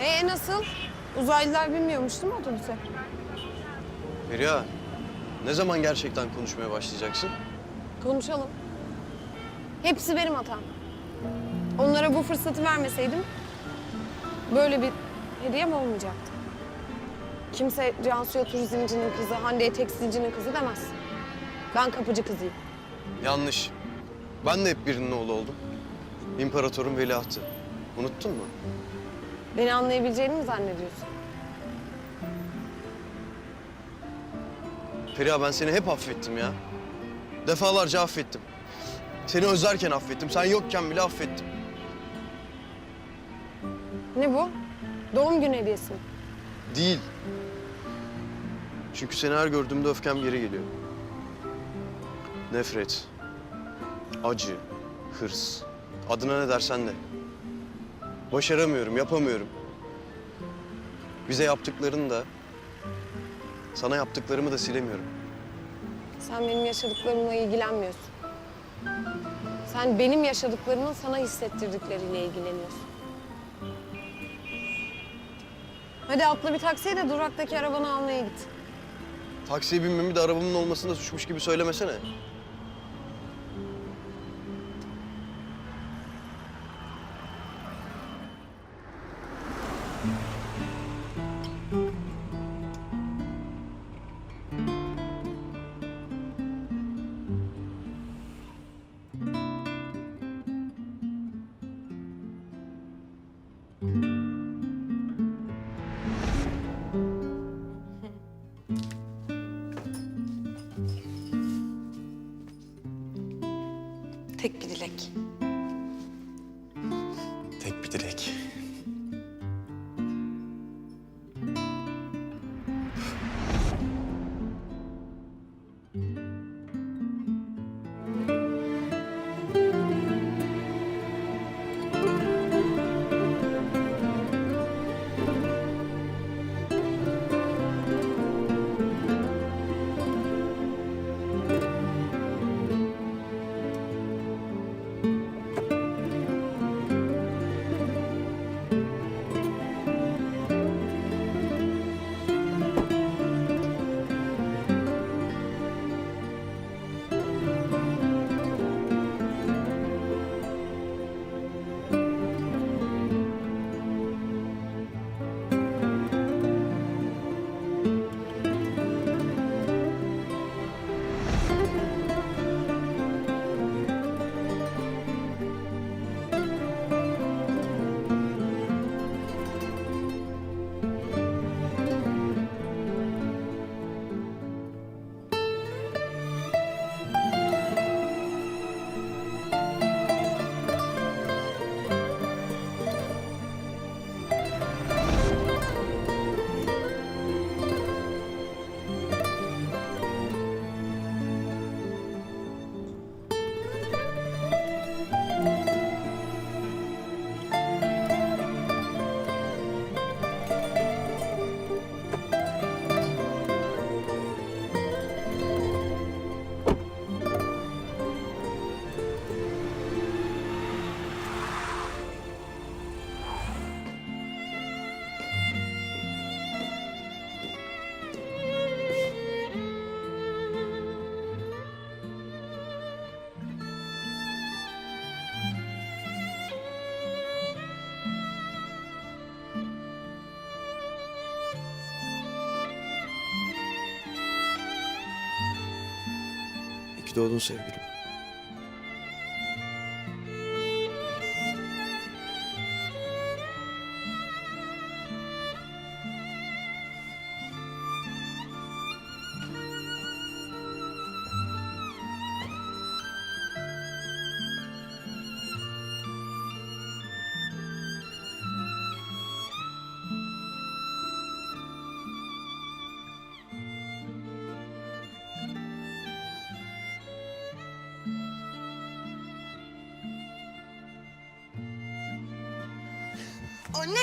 Ee nasıl? Uzaylılar binmiyormuş değil mi otobüse? Feriha, ne zaman gerçekten konuşmaya başlayacaksın? Konuşalım. Hepsi benim hatam. Onlara bu fırsatı vermeseydim böyle bir hediyem olmayacaktı. Kimse Cansu'ya turizmcinin kızı, Hande'ye tekstilcinin kızı demez. Ben kapıcı kızıyım. Yanlış. Ben de hep birinin oğlu oldum. İmparatorun veliahtı. Unuttun mu? Beni anlayabileceğini mi zannediyorsun? Feriha ben seni hep affettim ya. Defalarca affettim. Seni özlerken affettim. Sen yokken bile affettim. Ne bu? Doğum günü hediyesi mi? Değil. Çünkü seni her gördüğümde öfkem geri geliyor. Nefret, acı, hırs. Adına ne dersen de. Başaramıyorum, yapamıyorum. Bize yaptıklarını da, sana yaptıklarımı da silemiyorum. Sen benim yaşadıklarımla ilgilenmiyorsun. Sen benim yaşadıklarımın sana hissettirdikleriyle ilgileniyorsun. Hadi atla bir taksiye de duraktaki arabanı almaya git. Taksiye binmemi de arabamın olmasını da suçmuş gibi söylemesene. Tek bir dilek. Ki doğdun sevgilim. Anne!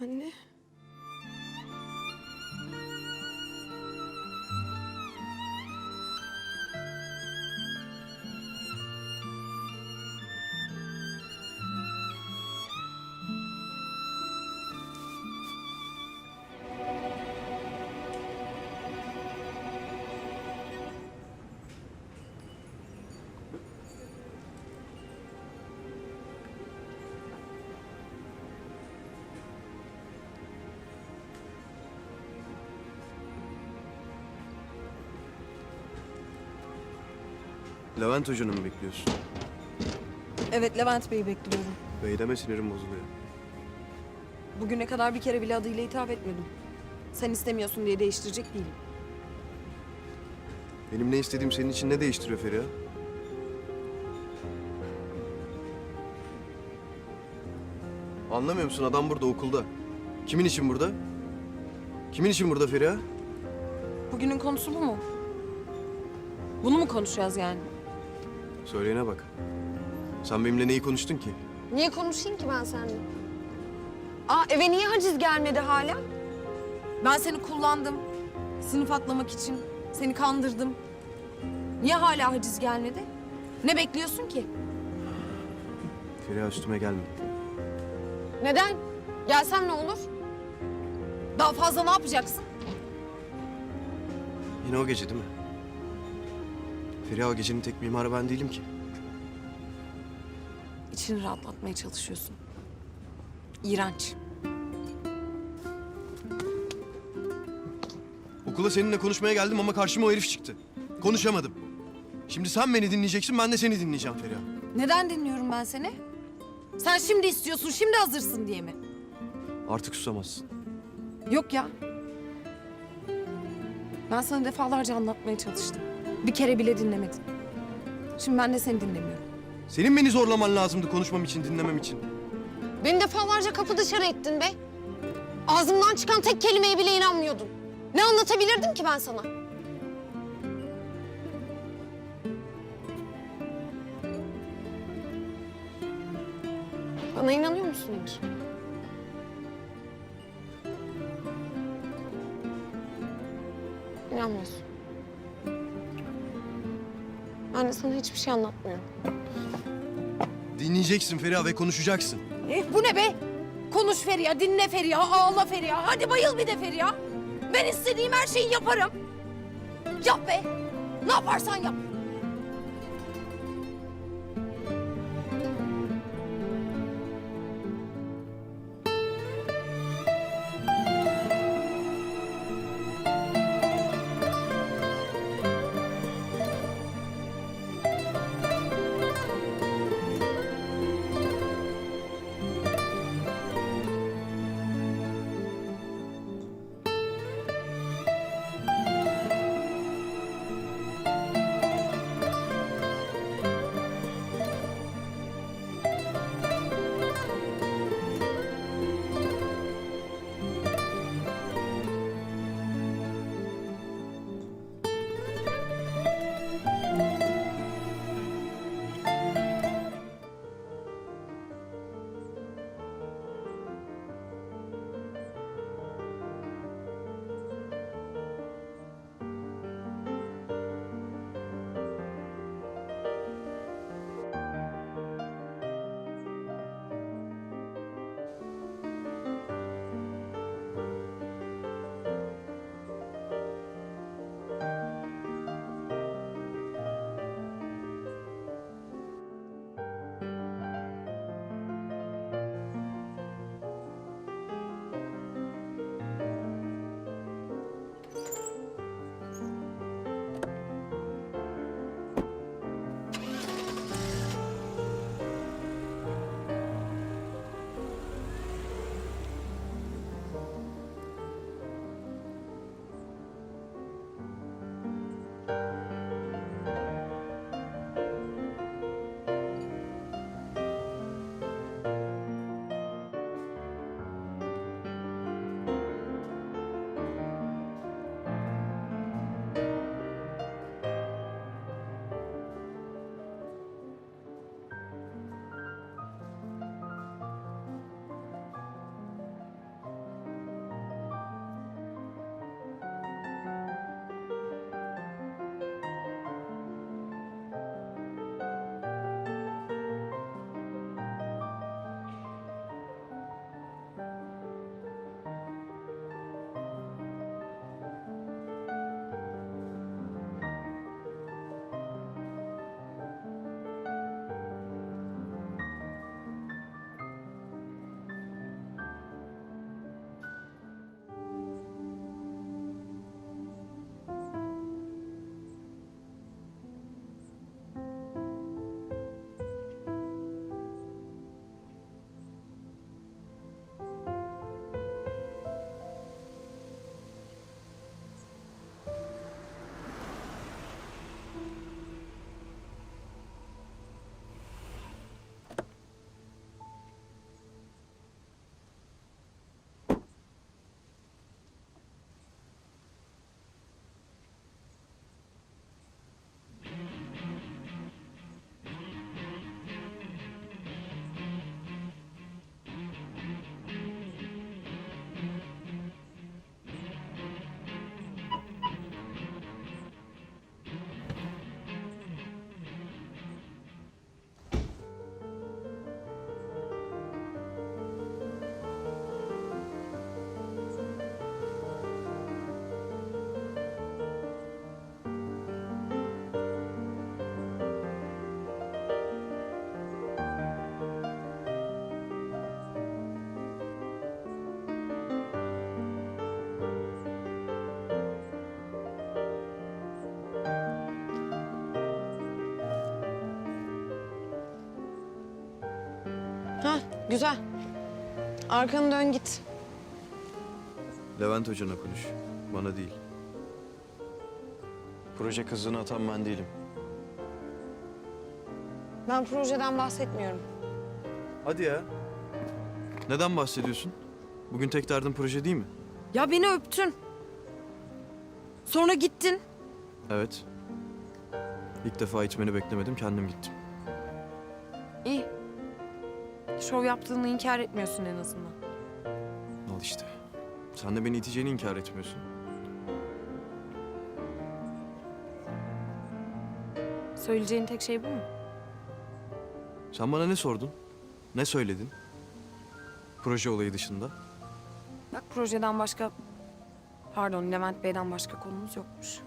Anne. Levent Hoca'nı mı bekliyorsun? Evet Levent Bey'i bekliyorum. Bey deme sinirim bozuluyor. Bugüne kadar bir kere bile adıyla hitap etmedim. Sen istemiyorsun diye değiştirecek değilim. Benim ne istediğim senin için ne değiştiriyor Feriha? Anlamıyor musun? Adam burada okulda. Kimin için burada? Kimin için burada Feriha? Bugünün konusu bu mu? Bunu mu konuşacağız yani? Söyleyene bak. Sen benimle neyi konuştun ki? Niye konuşayım ki ben seninle? Aa eve niye haciz gelmedi hala? Ben seni kullandım. Sınıf atlamak için. Seni kandırdım. Niye hala haciz gelmedi? Ne bekliyorsun ki? Feriha üstüme gelme. Neden? Gelsem ne olur? Daha fazla ne yapacaksın? Yine o gece değil mi? Feriha gecenin tek mimarı ben değilim ki. İçini rahatlatmaya çalışıyorsun. İğrenç. Okula seninle konuşmaya geldim ama karşıma o herif çıktı. Konuşamadım. Şimdi sen beni dinleyeceksin, ben de seni dinleyeceğim Feriha. Neden dinliyorum ben seni? Sen şimdi istiyorsun, şimdi hazırsın diye mi? Artık susamazsın. Yok ya. Ben sana defalarca anlatmaya çalıştım. Bir kere bile dinlemedin. Şimdi ben de seni dinlemiyorum. Senin beni zorlaman lazımdı konuşmam için, dinlemem için. Beni defalarca kapı dışarı ettin be. Ağzımdan çıkan tek kelimeye bile inanmıyordun. Ne anlatabilirdim ki ben sana? Bana inanıyor musun hiç? İnanmıyorsun. Ben de sana hiçbir şey anlatmıyorum. Dinleyeceksin Feriha ve konuşacaksın. Eh, bu ne be? Konuş Feriha, dinle Feriha, ağla Feriha. Hadi bayıl bir de Feriha. Ben istediğim her şeyi yaparım. Yap be. Ne yaparsan yap. Hah güzel. Arkanı dön git. Levent Hoca'na konuş. Bana değil. Proje kızını atan ben değilim. Ben projeden bahsetmiyorum. Hadi ya. Neden bahsediyorsun? Bugün tek derdin proje değil mi? Ya beni öptün. Sonra gittin. Evet. İlk defa itmeni beklemedim, kendim gittim. Şov yaptığını inkar etmiyorsun en azından. Al işte. Sen de beni iteceğini inkar etmiyorsun. Söyleyeceğin tek şey bu mu? Sen bana ne sordun? Ne söyledin? Proje olayı dışında. Bak projeden başka... Pardon Levent Bey'den başka konumuz yokmuş.